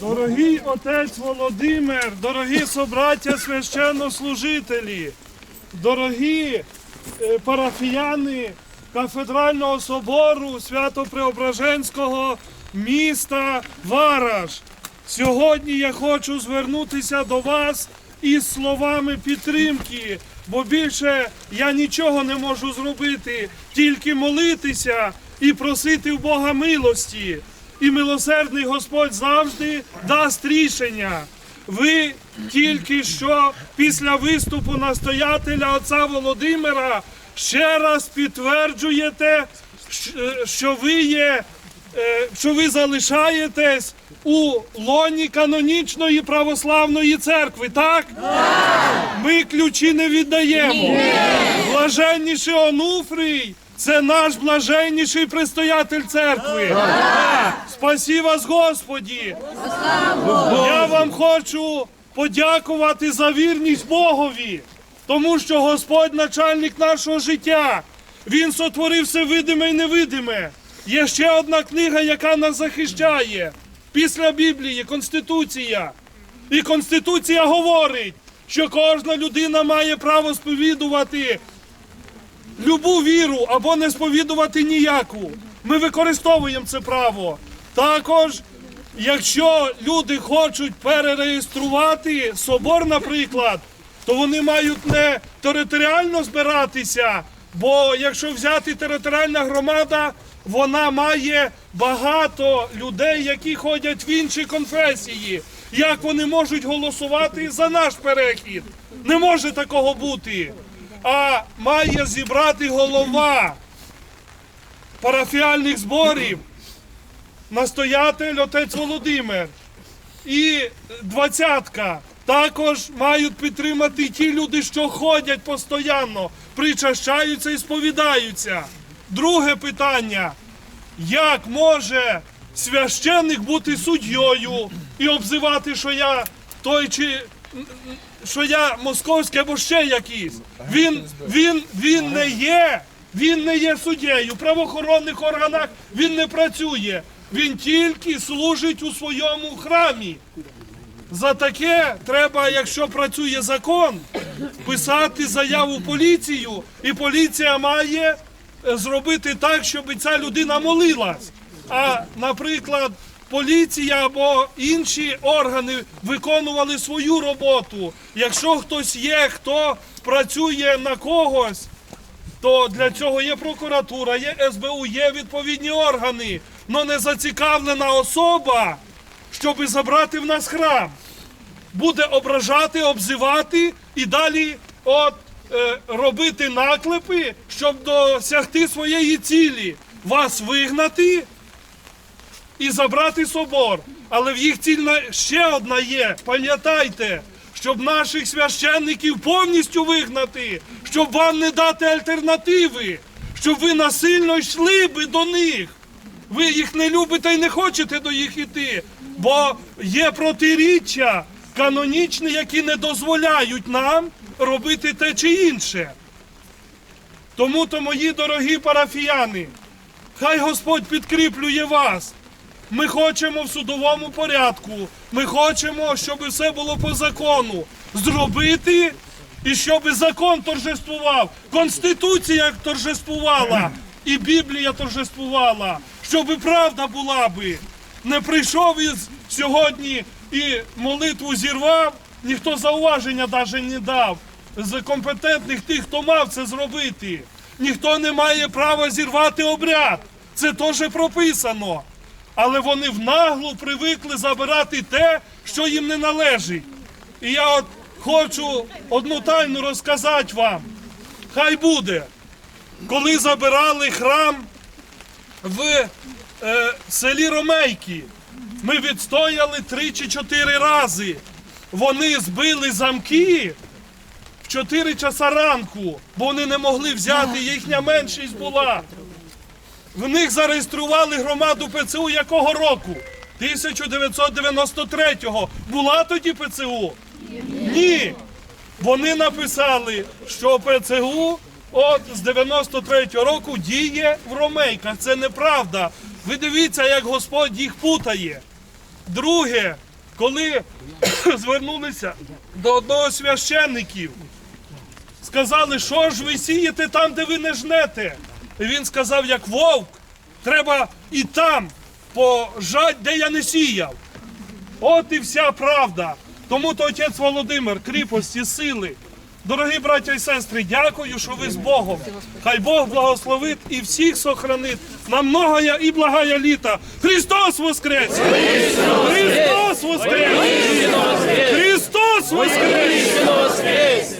Дорогий отець Володимир, дорогі собраття священнослужителі, дорогі е, парафіяни кафедрального собору Свято-Преображенського міста Вараш. Сьогодні я хочу звернутися до вас із словами підтримки, бо більше я нічого не можу зробити, тільки молитися і просити в Бога милості. І милосердний Господь завжди дасть рішення. Ви тільки що після виступу настоятеля отця Володимира ще раз підтверджуєте, що ви є, е, що ви залишаєтесь у лоні канонічної православної церкви, так? Ми ключі не віддаємо. Блаженніший Онуфрій це наш блаженніший предстоятель церкви. Спасі вас, Господі! Я вам хочу подякувати за вірність Богові, тому що Господь начальник нашого життя. Він сотворив все видиме і невидиме. Є ще одна книга, яка нас захищає. Після Біблії Конституція. І Конституція говорить, що кожна людина має право сповідувати любу віру або не сповідувати ніяку. Ми використовуємо це право. Також, якщо люди хочуть перереєструвати собор, наприклад, то вони мають не територіально збиратися, бо якщо взяти територіальна громада, вона має багато людей, які ходять в інші конфесії. Як вони можуть голосувати за наш перехід? Не може такого бути. А має зібрати голова парафіальних зборів, настоятель отець Володимир і двадцятка. Також мають підтримати ті люди, що ходять постійно, причащаються і сповідаються. Друге питання: як може священник бути суддєю і обзивати, що я той чи що я московський або ще якийсь. Він, він, він не є, він не є суддєю. В правоохоронних органах він не працює. Він тільки служить у своєму храмі. За таке треба, якщо працює закон, писати заяву поліцію, і поліція має е, зробити так, щоб ця людина молилась. А, наприклад, поліція або інші органи виконували свою роботу. Якщо хтось є, хто працює на когось, то для цього є прокуратура, є СБУ, є відповідні органи, але не зацікавлена особа, щоб забрати в нас храм буде ображати, обзивати і далі от, е, робити наклепи, щоб досягти своєї цілі, вас вигнати і забрати собор. Але в їх ціль ще одна є. Пам'ятайте, щоб наших священників повністю вигнати, щоб вам не дати альтернативи, щоб ви насильно йшли би до них. Ви їх не любите і не хочете до їх іти, бо є протиріччя канонічні, які не дозволяють нам робити те чи інше. Тому то, мої дорогі парафіяни, хай Господь підкріплює вас. Ми хочемо в судовому порядку. Ми хочемо, щоб все було по закону. Зробити і щоб закон торжествував, Конституція торжествувала, і Біблія торжествувала, щоб правда була би. Не прийшов із сьогодні і молитву зірвав, ніхто зауваження навіть не дав. З компетентних тих, хто мав це зробити. Ніхто не має права зірвати обряд. Це теж прописано. Але вони в наглу привикли забирати те, що їм не належить. І я от хочу одну тайну розказати вам. Хай буде. Коли забирали храм в е, селі Ромейки, ми відстояли три чи чотири рази. Вони збили замки в 4 часа ранку, бо вони не могли взяти, їхня меншість була. В них зареєстрували громаду ПЦУ якого року? 1993-го. Була тоді ПЦУ? Ні. Вони написали, що ПЦУ от з 93-го року діє в Ромейках. Це неправда. Ви дивіться, як Господь їх путає. Друге, коли звернулися до одного з священників, сказали, що ж ви сієте там, де ви не жнете. І він сказав, як вовк, треба і там пожать, де я не сіяв. От і вся правда. Тому то отець Володимир, кріпості, сили. Дорогі браття і сестри, дякую, що ви з Богом. Хай Бог благословить і всіх сохранить на многое і благая літа. Христос воскрес! Христос воскрес! Христос воскрес!